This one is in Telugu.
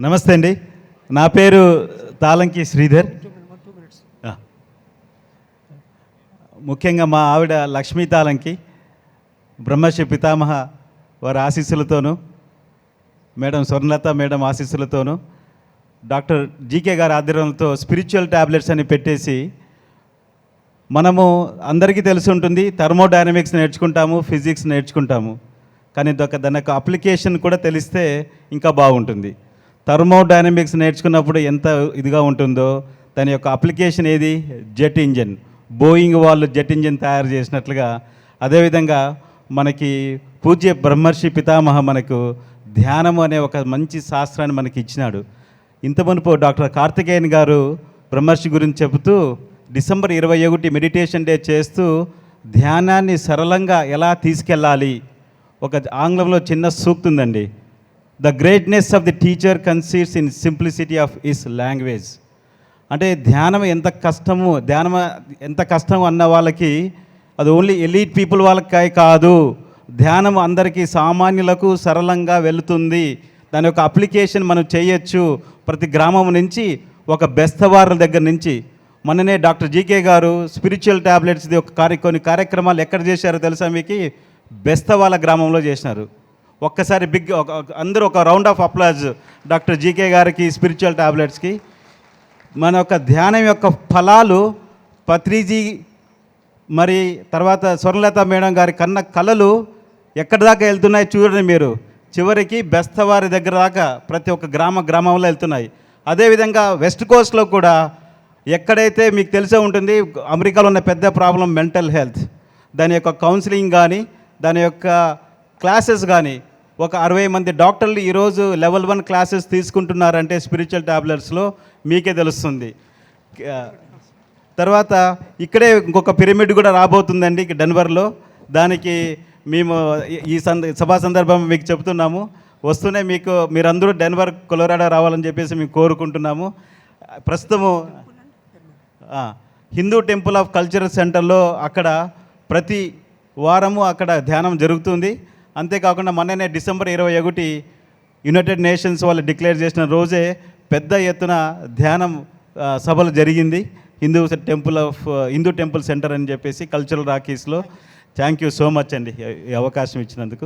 నమస్తే అండి. నా పేరు తాలంకి శ్రీధర్. ముఖ్యంగా మా ఆవిడ లక్ష్మీ తాలంకి బ్రహ్మశ్రీ పితామహ వారి ఆశీస్సులతోనూ మేడం స్వర్ణలత మేడం ఆశీస్సులతోనూ డాక్టర్ జీకే గారి ఆధ్వర్యంతో స్పిరిచువల్ ట్యాబ్లెట్స్ అని పెట్టేసి మనము అందరికీ తెలిసి ఉంటుంది థర్మోడైనమిక్స్ నేర్చుకుంటాము ఫిజిక్స్ నేర్చుకుంటాము. కానీ దొక దాని యొక్క అప్లికేషన్ కూడా తెలిస్తే ఇంకా బాగుంటుంది. థర్మోడైనమిక్స్ నేర్చుకున్నప్పుడు ఎంత ఇదిగా ఉంటుందో దాని యొక్క అప్లికేషన్ ఏది? Jet engine. బోయింగ్ వాళ్ళు జెట్ ఇంజిన్ తయారు చేసినట్లుగా అదేవిధంగా మనకి పూజ్య బ్రహ్మర్షి పితామహ మనకు ధ్యానం అనే ఒక మంచి శాస్త్రాన్ని మనకి ఇచ్చినాడు. ఇంత మునుపు డాక్టర్ కార్తికేయన్ గారు బ్రహ్మర్షి గురించి చెబుతూ డిసెంబర్ ఇరవై ఒకటి మెడిటేషన్ డే చేస్తూ ధ్యానాన్ని సరళంగా ఎలా తీసుకెళ్ళాలి? ఒక ఆంగ్లంలో చిన్న సూక్తి ఉందండి the greatness of the teacher consists in simplicity of his language అంటే ధ్యానం ఎంత కష్టము ధ్యానం ఎంత కష్టం అన్న వాళ్ళకి అది ఓన్లీ ఎలీట్ పీపుల్ వాళ్ళకి కాదు. ధ్యానం అందరికీ సామాన్యులకు సరళంగా వెళుతుంది. దాని యొక్క అప్లికేషన్ మనం చేయొచ్చు. ప్రతి గ్రామం నుంచి ఒక బెస్తవారుల దగ్గర నుంచి. మొన్ననే డాక్టర్ జీకే గారు స్పిరిచువల్ ట్యాబ్లెట్స్ది ఒక కార్య కొన్ని కార్యక్రమాలు ఎక్కడ చేశారో తెలుసా మీకు? బెస్తవాల గ్రామంలో చేసినారు. ఒక్కసారి బిగ్ ఒక అందరూ ఒక round of applause doctor GK గారికి స్పిరిచువల్ ట్యాబ్లెట్స్కి మన యొక్క ధ్యానం యొక్క ఫలాలు పత్రిజీ మరి తర్వాత స్వర్ణలత మేడం గారి కన్న కళలు ఎక్కడి దాకా వెళ్తున్నాయి చూడండి మీరు. చివరికి బెస్తవారి దగ్గర దాకా ప్రతి ఒక్క గ్రామ గ్రామంలో వెళ్తున్నాయి. అదేవిధంగా వెస్ట్ కోస్ట్లో కూడా ఎక్కడైతే మీకు తెలిసే ఉంటుంది అమెరికాలో ఉన్న పెద్ద ప్రాబ్లం మెంటల్ హెల్త్. దాని యొక్క కౌన్సిలింగ్ కానీ దాని యొక్క క్లాసెస్ కానీ ఒక అరవై మంది డాక్టర్లు ఈరోజు లెవెల్ వన్ క్లాసెస్ తీసుకుంటున్నారంటే స్పిరిచువల్ టాబ్లెట్స్లో మీకే తెలుస్తుంది. తర్వాత ఇక్కడే ఇంకొక పిరమిడ్ కూడా రాబోతుందండి డెన్వర్లో దానికి మేము ఈ- సంద సభా సందర్భం మీకు చెప్తున్నాము. వస్తూనే మీకు మీరందరూ డెన్వర్ కొలరాడో రావాలని చెప్పేసి మేము కోరుకుంటున్నాము. ప్రస్తుతము హిందూ టెంపుల్ ఆఫ్ కల్చరల్ సెంటర్లో అక్కడ ప్రతి వారము అక్కడ ధ్యానం జరుగుతుంది. అంతేకాకుండా మొన్ననే డిసెంబర్ ఇరవై ఒకటి యునైటెడ్ నేషన్స్ వాళ్ళు డిక్లేర్ చేసిన రోజే పెద్ద ఎత్తున ధ్యానం సభలు జరిగింది. Hindu temple of Hindu temple centre అని చెప్పేసి కల్చరల్ రాకీస్లో. థ్యాంక్ యూ సో మచ్ అండి ఈ అవకాశం ఇచ్చినందుకు.